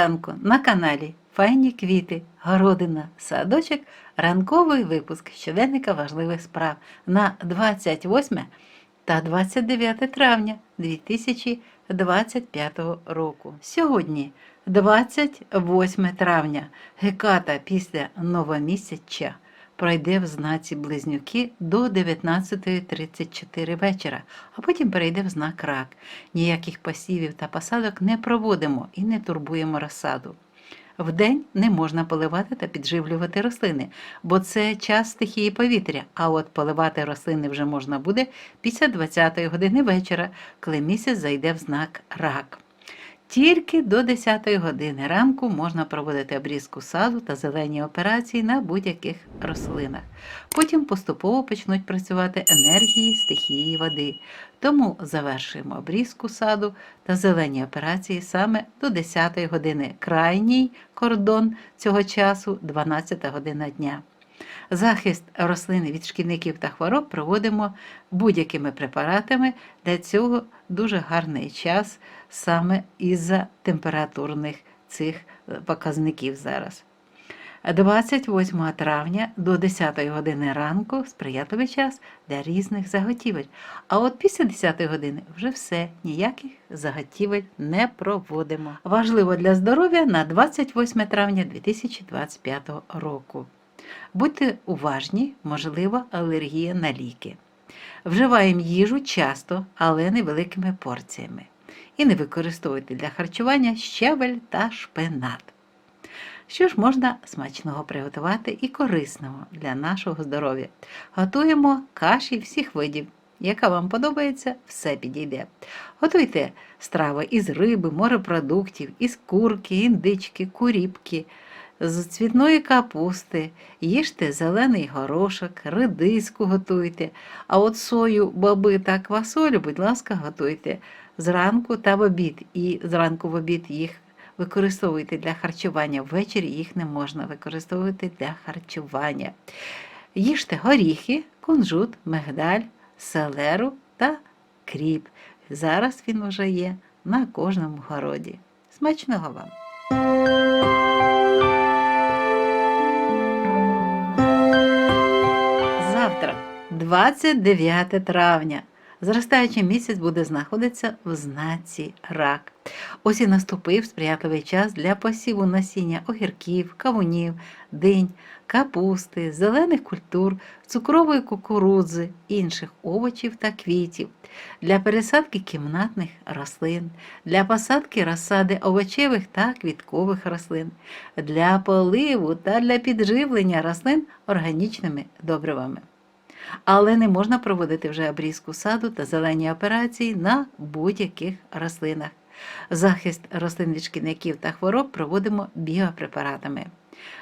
ранку на каналі Файні квіти, городина, садочок, ранковий випуск щоденника важливих справ на 28 та 29 травня 2025 року. Сьогодні 28 травня, Геката після новомісяча пройде в знаці Близнюки до 19.34 вечора, а потім перейде в знак рак. Ніяких посівів та посадок не проводимо і не турбуємо розсаду. Вдень не можна поливати та підживлювати рослини, бо це час стихії повітря. А от поливати рослини вже можна буде після 20-ї години вечора, коли місяць зайде в знак рак. Тільки до 10-ї години ранку можна проводити обрізку саду та зелені операції на будь-яких рослинах. Потім поступово почнуть працювати енергії стихії води. Тому завершуємо обрізку саду та зелені операції саме до 10-ї години. Крайній кордон цього часу 12 година дня. Захист рослини від шкідників та хвороб проводимо будь-якими препаратами. Для цього дуже гарний час саме із-за температурних цих е, показників зараз. 28 травня до 10 години ранку сприятливий час для різних заготівель. А от після 10 години вже все, ніяких заготівель не проводимо. Важливо для здоров'я на 28 травня 2025 року. Будьте уважні, можлива алергія на ліки. Вживаємо їжу часто, але невеликими порціями. І не використовуйте для харчування щавель та шпинат. Що ж можна смачного приготувати і корисного для нашого здоров'я? Готуємо каші всіх видів. Яка вам подобається, все підійде. Готуйте страви із риби, морепродуктів, із курки, індички, куріпки, з цвітної капусти, їжте зелений горошок, редиску готуйте, а от сою, боби та квасолю, будь ласка, готуйте зранку та в обід. І зранку в обід їх використовуйте для харчування. Ввечері їх не можна використовувати для харчування. Їжте горіхи, кунжут, мигдаль, селеру та кріп. Зараз він вже є на кожному городі. Смачного вам! 29 травня, зростаючий місяць буде знаходитися в знаці рак. Ось і наступив сприятливий час для посіву насіння огірків, кавунів, динь, капусти, зелених культур, цукрової кукурудзи, інших овочів та квітів, для пересадки кімнатних рослин, для посадки розсади овочевих та квіткових рослин, для поливу та для підживлення рослин органічними добривами. Але не можна проводити вже обрізку саду та зелені операції на будь-яких рослинах. Захист рослин від шкідників та хвороб проводимо біопрепаратами.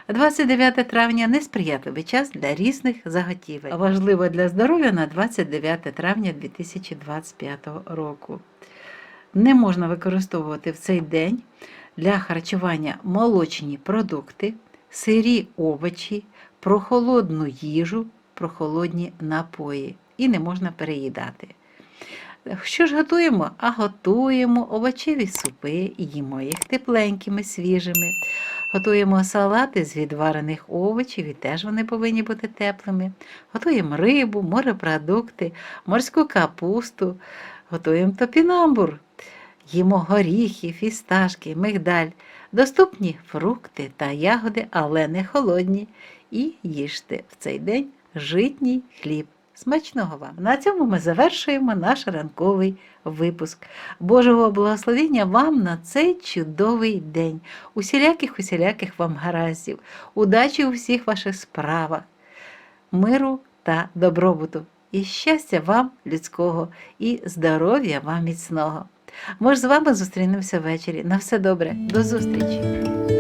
29 травня несприятливий час для різних заготівель. Важливо для здоров'я на 29 травня 2025 року. Не можна використовувати в цей день для харчування молочні продукти, сирі овочі, прохолодну їжу, прохолодні напої і не можна переїдати. Що ж готуємо? А готуємо овочеві супи їмо їх тепленькими, свіжими. Готуємо салати з відварених овочів, і теж вони повинні бути теплими. Готуємо рибу, морепродукти, морську капусту, готуємо топінамбур, їмо горіхи, фісташки, мигдаль, доступні фрукти та ягоди, але не холодні. І їжте в цей день житній хліб. Смачного вам! На цьому ми завершуємо наш ранковий випуск. Божого благословення вам на цей чудовий день, усіляких усіляких вам гараздів, удачі у всіх ваших справах, миру та добробуту, і щастя вам людського, і здоров'я вам міцного. Ми ж з вами зустрінемося ввечері. На все добре, до зустрічі!